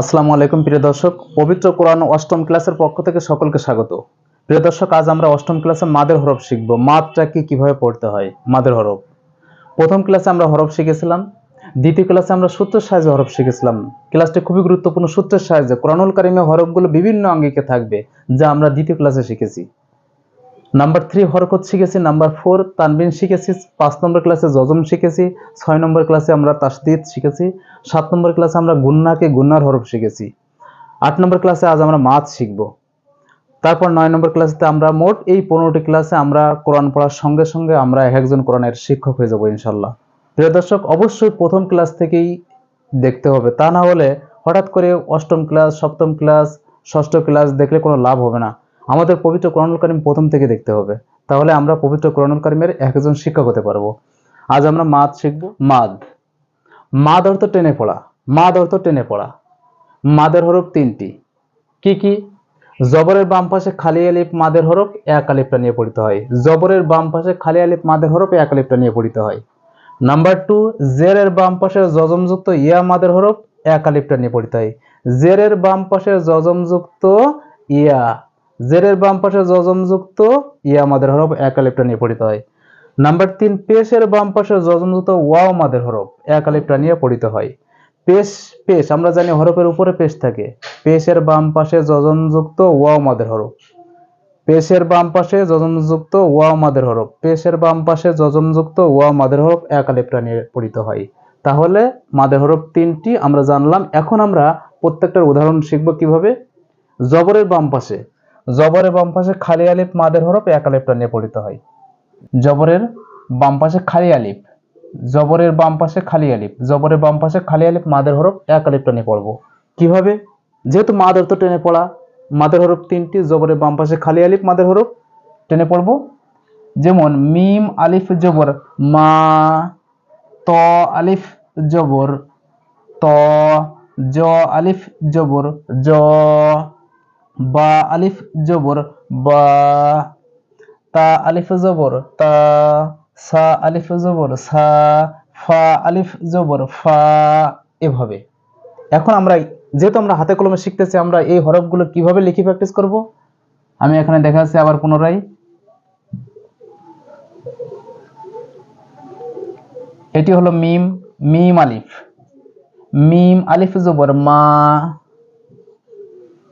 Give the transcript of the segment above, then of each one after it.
আসসালামু আলাইকুম, প্রিয় দর্শক। পবিত্র কোরআন অষ্টম ক্লাসের পক্ষ থেকে সকলকে স্বাগত। প্রিয় দর্শক, আজ আমরা অষ্টম ক্লাসে মাদের হরফ শিখব। মাদটা কি, কীভাবে পড়তে হয়? মাদের হরফ। প্রথম ক্লাসে আমরা হরফ শিখেছিলাম। দ্বিতীয় ক্লাসে আমরা সূত্রের সাহায্যে হরফ শিখেছিলাম। ক্লাসটি খুবই গুরুত্বপূর্ণ সূত্রের সাহায্যে। কোরআনুল কারিমে হরফগুলো বিভিন্ন আঙ্গিকে থাকবে, যা আমরা দ্বিতীয় ক্লাসে শিখেছি। নাম্বার থ্রি হরকত শিখেছি। নাম্বার ফোর তানবিন শিখেছি। পাঁচ নম্বর ক্লাসে জজম শিখেছি। ছয় নম্বর ক্লাসে আমরা তাসদিদ শিখেছি। সাত নম্বর ক্লাসে আমরা গুন্নাকে গুন্নার হরফ শিখেছি। আট নম্বর ক্লাসে আজ আমরা মাছ শিখব। তারপর নয় নম্বর ক্লাসে আমরা মোট এই পনেরোটি ক্লাসে আমরা কোরআন পড়ার সঙ্গে সঙ্গে আমরা এক একজন কোরআনের শিক্ষক হয়ে যাব ইনশাল্লাহ প্রিয় দর্শক, অবশ্যই প্রথম ক্লাস থেকেই দেখতে হবে। তা না হলে হঠাৎ করে অষ্টম ক্লাস সপ্তম ক্লাস ষষ্ঠ ক্লাস দেখলে কোনো লাভ হবে না। আমাদের পবিত্র কোরআনুল কারিম প্রথম থেকে দেখতে হবে। তাহলে আমরা পবিত্র কোরআনুল কারিমের একজন শিক্ষক হতে পারব। আজ আমরা মাদ শিখব। মাদ। মাদ অর্থ টেনে পড়া। মাদ অর্থ টেনে পড়া। মাদের হরফ তিনটি। কি কি? জবরের বাম পাশে খালি আলিফ মাদের হরফ, এক আলিফটা নিয়ে পড়িতে হয়। জবরের বাম পাশে খালি আলিফ মাদের হরফ, এক আলিফটা নিয়ে পড়িতে হয়। নাম্বার টু, জেরের বাম পাশে জজমযুক্ত ইয়া মাদের হরফ, এক আলিফটা নিয়ে পড়িতে হয়। জেরের বাম পাশে জজমযুক্ত ইয়া। জেরের বাম পাশে জজমযুক্ত ইয়া মাদের হরফ, এক আলিফটা নিয়ে পড়িতে হয়। নাম্বার তিন, পেশের বাম পাশে জজমযুক্ত ওয়াও মাদের হরফ, এক আলিফটা নিয়ে পড়িতে হয়। পেশ পেশ, আমরা জানি হরফের উপরে পেশ থাকে। পেশের বাম পাশে যজনযুক্ত, ওয়াও মাদের হরফ। পেশের বাম পাশে যজনযুক্ত, ওয়াও মাদের হরফ। পেশের বাম পাশে যজনযুক্ত, ওয়াও মাদের হরফ, এক আলিফটা নিয়ে পড়িতে হয়। তাহলে মাদের হরফ তিনটি আমরা জানলাম। এখন আমরা প্রত্যেকটার উদাহরণ শিখব কীভাবে? জবরের বাম পাশে। জবরের বাম পাশে খালি আলিফ, মাদের হরফ এক আলিফটা নিয়ে পড়িতে হয়। জবরের বাম পাশে খালি আলিফ, জবরের বাম পাশে খালি আলিফ, জবরের বাম পাশে খালি আলিফ, মাদের হরফ এক আলিফটা নিয়ে পড়ব। কীভাবে? যেহেতু মাদের তো টেনে পড়া, মাদের হরফ তিনটি, জবরের বাম পাশে খালি আলিফ, মাদের হরফ টেনে পড়ব। যেমন মিম, আলিফ, জবর, মা, ত, আলিফ, জবর, ত, জ, আলিফ, জবর, জ বা আলিফ জবর, বা তা আলিফ জবর, তা সা আলিফ জবর, সা ফা আলিফ জবর, ফা এভাবে। এখন আমরা, যেহেতু আমরা হাতে কলমে শিখতেছি, আমরা এই হরফগুলো কীভাবে লিখে প্র্যাকটিস করব? আমি এখানে দেখাচ্ছি আবার পুনরায়। এটি হলো মিম মিম আলিফ। মিম আলিফ জবর, মা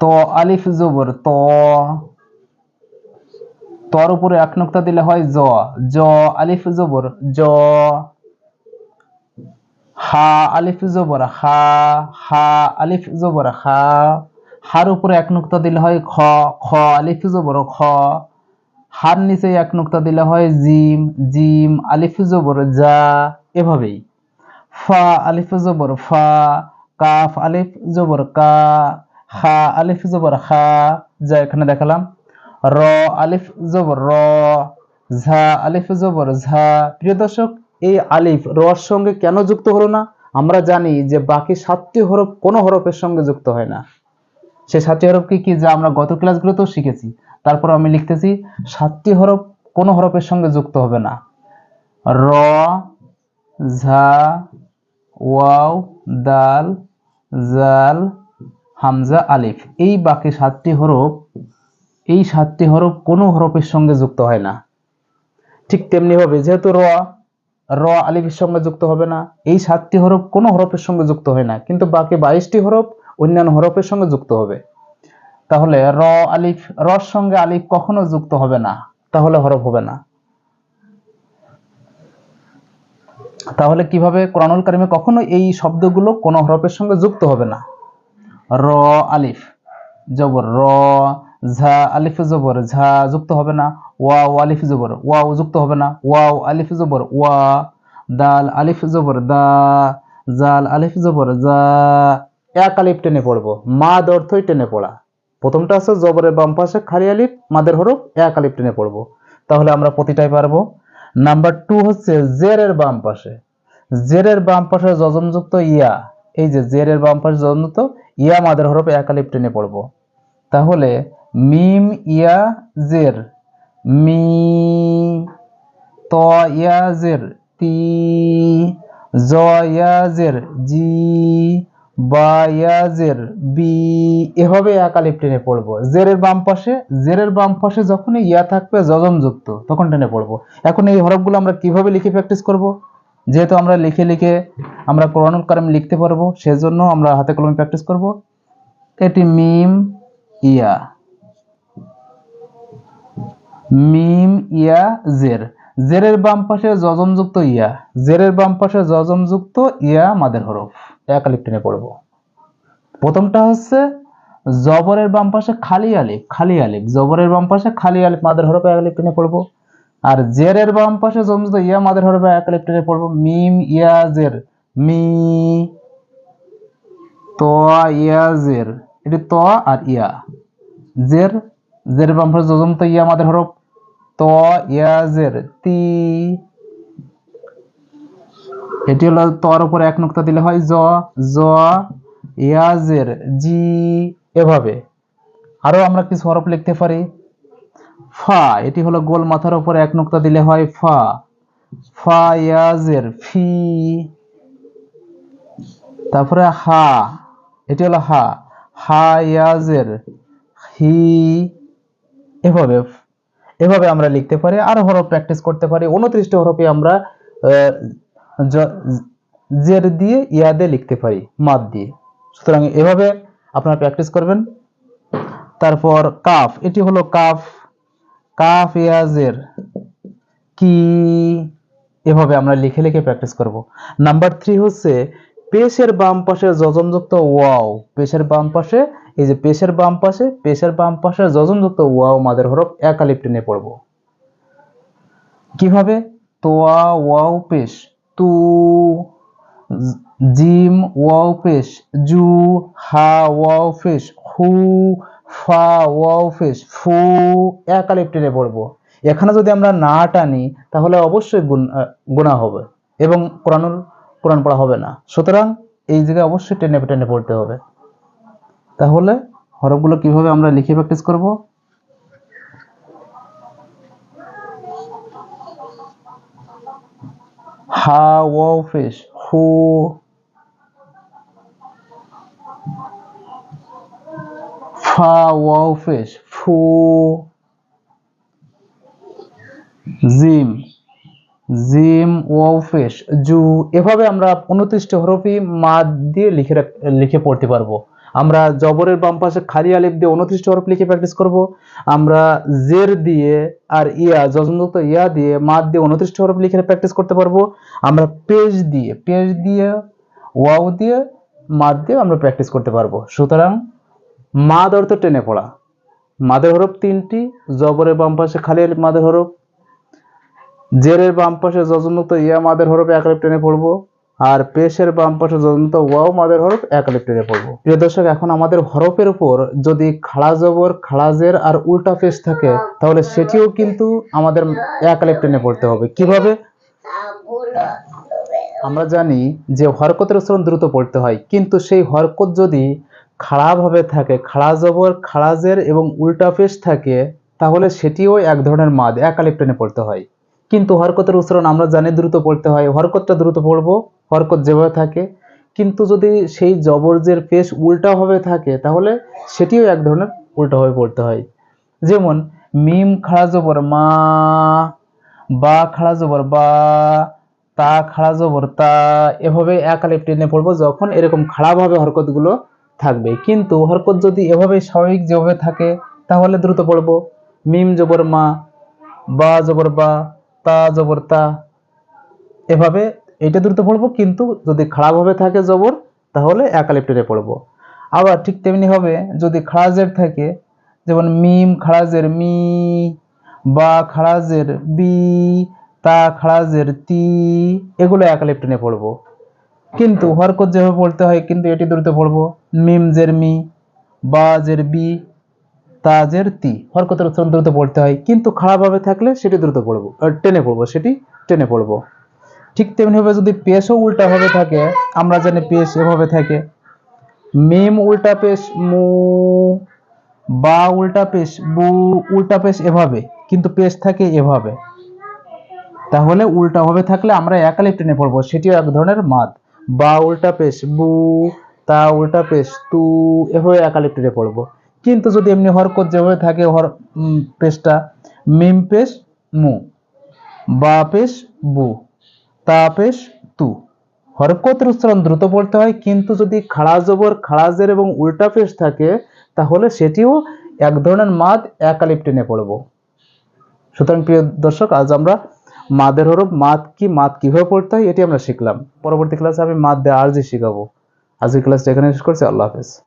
তো, আলিফ, জবর, ত। তর উপরে এক নোক্তা দিলে হয় জ। জ, আলিফ, জবর, জ। হা, আলিফ, জবর, হা। হা, আলিফ, জবর, হা। হার উপরে এক নোক্তা দিলে হয় খ। খ, আলিফ, জবর, খ। হার নিচে এক নোক্তা দিলে হয় জিম। জিম, আলিফ, জবর যা এভাবেই। ফা, আলিফ, জবর, ফা। কাফ, আলিফ, জবর, কা। হা আলিফ জবর হা যা এখানে দেখালাম। র আলিফ জবর র, ঝা আলিফ জবর ঝা। প্রিয় দর্শক, এই আলিফ রর সঙ্গে কেন যুক্ত হলো না? আমরা জানি যে বাকি সাতটি হরফ কোনো হরফের সঙ্গে যুক্ত হয় না। সেই সাতটি হরফ কি কি যা আমরা গত ক্লাসগুলোতেও শিখেছি। তারপর আমি লিখতেছি, সাতটি হরফ কোনো হরফের সঙ্গে যুক্ত হবে না। র, ঝা, ওয়াও, দাল, জাল হামজা আলিফ। এই বাকি সাতটি হরফ, এই সাতটি হরফ কোনো হরফের সঙ্গে যুক্ত হয় না। ঠিক তেমনি ভাবে যেহেতু র র আলিফের সঙ্গে যুক্ত হবে না, এই সাতটি হরফ কোনো হরফের সঙ্গে যুক্ত হয় না, কিন্তু বাকি বাইশটি হরফ অন্যান্য হরফের সঙ্গে যুক্ত হবে। তাহলে র আলিফ, রর সঙ্গে আলিফ কখনো যুক্ত হবে না, তাহলে হরফ হবে না। তাহলে কীভাবে কোরআনুল কারিমে কখনো এই শব্দগুলো কোনো হরফের সঙ্গে যুক্ত হবে না? র আলিফ। জবর র, ঝা, আলিফ জবর, ঝা যুক্ত হবে না। ওয়াও, আলিফ জবর, ওয়াও যুক্ত হবে না। ওয়াও, আলিফ জবর, ওয়া। দাল, আলিফ জবর, দা। জাল, আলিফ জবর, জা। এক আলিফ টেনে পড়ব। মাদ অর্থই টেনে পড়া। প্রথমটা আছে জবরের বাম পাশে খালি আলিফ, মাদের হরফ এক আলিফ টেনে পড়ব। তাহলে আমরা প্রতিটাই পারব। নাম্বার টু হচ্ছে জেরের বাম পাশে। জেরের বাম পাশে যজমযুক্ত ইয়া। এই যে জেরের বাম পাশে তো, ইয়া মাদের হরফ এক আলিফ টেনে পড়ব। তাহলে মিম, ইয়া, জের, মি, ত, ইয়া, জের তি জ, ইয়া, জের, জি, বা, ইয়া, জের, বি, এভাবে এক আলিফ টেনে পড়ব জেরের বাম পাশে জেরের বাম পাশে যখনই ইয়া থাকবে, যজম যুক্ত, তখন টেনে পড়ব। এখন এই হরফগুলো আমরা কীভাবে লিখে প্র্যাকটিস করব? যেহেতু আমরা লিখে লিখে আমরা কোরআনুল কারিম লিখতে পারব, সেজন্য আমরা হাতে কলমে প্র্যাকটিস করব। এটি মিম ইয়া। মিম ইয়া জের। জেরের বাম পাশে যজমযুক্ত ইয়া। জেরের বাম পাশে যজমযুক্ত ইয়া মাদের হরফ। এক আলিফ টেনে পড়ব। প্রথমটা হচ্ছে জবরের বাম পাশে খালি আলিফ খালি আলিফ। জবরের বাম পাশে খালি আলিফ, মাদের হরফ এক আলিফ টেনে পড়ব। আর জেরের বাম পাশে যজমযুক্ত ইয়া মাদের হরফে এক আলিফ পড়ব। মিম ইয়া জের। মি ত ইয়া জের। এটি ত আর ইয়া। জের জের বাম পাশে যজমযুক্ত ইয়া মাদের হরফ। ত ইয়া জের। তি এটি হলো তর উপরে এক নুক্তা দিলে হয় জ জ ইয়াজের জি, এভাবে। আরও আমরা কিছু হরফ লিখতে পারি। ফা, এটি হলো গোল মাথার উপরে এক নুক্তা দিলে হয় ফা। ফা ইয়াজের, ফি। তারপরে হা, এটি হলো হা। হা ইয়াজের, হি। এভাবে এভাবে আমরা লিখতে পারি, আরও হরফ প্র্যাকটিস করতে পারি। উনত্রিশটা হরফে আমরা জের দিয়ে ইয়াদে লিখতে পারি, মাদ দিয়ে। সুতরাং এভাবে আপনারা প্র্যাকটিস করবেন। তারপর কাফ, এটি হলো কাফ। কাফ ইয়াজের কি? এভাবে আমরা লিখে লিখে প্র্যাকটিস করব। নাম্বার থ্রি হচ্ছে পেশের বাম পাশে যজমযুক্ত ওয়াও। পেশের বাম পাশে, এই যে পেশের বাম পাশে, পেশের বাম পাশে যজমযুক্ত ওয়াও মাদের হরফ এক আলিফ টেনে পড়ব। কীভাবে? তোয়া ওয়াও পেশ, তু, জিম ওয়াও পেশ, জু, হা ওয়াও পেশ, হু ফা পেশ ফু এক আলিফ টেনে পড়ব। এখানে যদি আমরা না টানি, তাহলে অবশ্যই গুণ হবে এবং কোরআনুল, কোরআন পড়া হবে না। সুতরাং এই জায়গায় অবশ্যই টেনে টেনে পড়তে হবে। তাহলে হরফগুলো কীভাবে আমরা লিখে প্র্যাকটিস করব? হা, ওয়াও ফিশ হু ফা ওয়াও ফিশ ফু জিম জিম ওয়াও ফিশ জু এভাবে আমরা উনত্রিশটি হরফি মাদ দিয়ে লিখে লিখে পড়তে পারব। আমরা জবরের বাম পাশে খালি আলিফ দিয়ে উনত্রিশটি হরফ লিখে প্র্যাকটিস করব। আমরা জের দিয়ে আর ইয়া, যজনযুক্ত ইয়া দিয়ে মাদ দিয়ে উনত্রিশটি হরফ লিখে প্র্যাকটিস করতে পারব। আমরা পেজ দিয়ে পেজ দিয়ে, ওয়াও দিয়ে, মাদ দিয়ে আমরা প্র্যাকটিস করতে পারব। সুতরাং মাদ অর্থ টেনে পড়া। মাদের হরফ তিনটি, জবরের বাম পাশে খালি মাদের হরফ। জেরের বাম পাশে যজনযুক্ত ইয়া মাদের হরফ এক টেনে পড়ব। আর পেশের বাম পাশে যজনযুক্ত ওয়াও মাদের হরফ এক টেনে পড়ব। প্রিয় দর্শক, এখন আমাদের হরফের উপর যদি খাড়া জবর, খাড়া জের আর উল্টা পেশ থাকে, তাহলে সেটিও কিন্তু আমাদের এক টেনে পড়তে হবে। কীভাবে? আমরা জানি যে হরকতের উচ্চারণ দ্রুত পড়তে হয়। কিন্তু সেই হরকত যদি খাড়াভাবে থাকে, খাড়া জবর খাড়াজের এবং উল্টা পেশ থাকে, তাহলে সেটিও এক ধরনের মাদ, এক আলিফ পড়তে হয়। কিন্তু হরকতের উচ্চারণ আমরা জানি দ্রুত পড়তে হয়, হরকতটা দ্রুত পড়ব, হরকত যেভাবে থাকে। কিন্তু যদি সেই জবরজের পেশ উল্টাভাবে থাকে, তাহলে সেটিও এক ধরনের উল্টাভাবে পড়তে হয়। যেমন, মিম খাড়া জবর মা, বা খাড়া জবর বা, তা খাড়া জবর তা, এভাবে এক আলিফ টেনে পড়ব, যখন এরকম খাড়াভাবে হরকতগুলো থাকবে। কিন্তু হরকত যদি এভাবে স্বাভাবিক যেভাবে থাকে, তাহলে দ্রুত পড়ব। মিম জবর মা, বা জবর বা, তা জবর তা। এভাবে এটা দ্রুত পড়ব, কিন্তু যদি খারাপভাবে থাকে জবর, তাহলে এক আলিফ টেনে পড়ব। আবার ঠিক তেমনি হবে যদি খাড়াজের থাকে, যেমন মিম খাড়াজের মি, বা খাড়াজের বি, তা খাড়াজের তি, এগুলো এক আলিফ টেনে পড়ব। কিন্তু হরকত যেভাবে পড়তে হয় কিন্তু এটি দ্রুত পড়ব। মিম জের মি বা জের বি তাজের তি। হরকতের উচ্চারণ দ্রুত পড়তে হয় কিন্তু খারাপভাবে থাকলে সেটি দ্রুত পড়ব। টেনে পড়ব সেটি টেনে পড়ব। ঠিক তেমনি ভাবে যদি পেশও উল্টা ভাবে থাকে আমরা জানি পেশ এভাবে থাকে। মিম উল্টা পেশ মু বা উল্টা পেশ বু উল্টা পেশ এভাবে কিন্তু পেশ থাকে এভাবে। তাহলে উল্টা ভাবে থাকলে আমরা একালে টেনে পড়ব সেটিও এক ধরনের মাদ। বা উল্টা পেশ বু, তা উল্টা পেশ তু, এভাবে একালিপ টেনে পড়ব। কিন্তু যদি এমনি হরকত যেভাবে থাকে, হর পেশটা, মিম পেশ মু বা পেশ বু, তা পেশ তু। হরকতের উচ্চারণ দ্রুত পড়তে হয়, কিন্তু যদি খাড়া জবর খাড়াজের এবং উল্টা পেশ থাকে, তাহলে সেটিও এক ধরনের মাদ একালিপ টেনে পড়ব। সুতরাং প্রিয় দর্শক, আজ আমরা মাদের হরফ, মাদ কি, মাদ কীভাবে পড়তে হয়, এটি আমরা শিখলাম। পরবর্তী ক্লাসে আমি মাদ দেওয়া আরজি শিখাবো। আজকের ক্লাসটা এখানে শেষ করছি, আল্লাহ হাফেজ।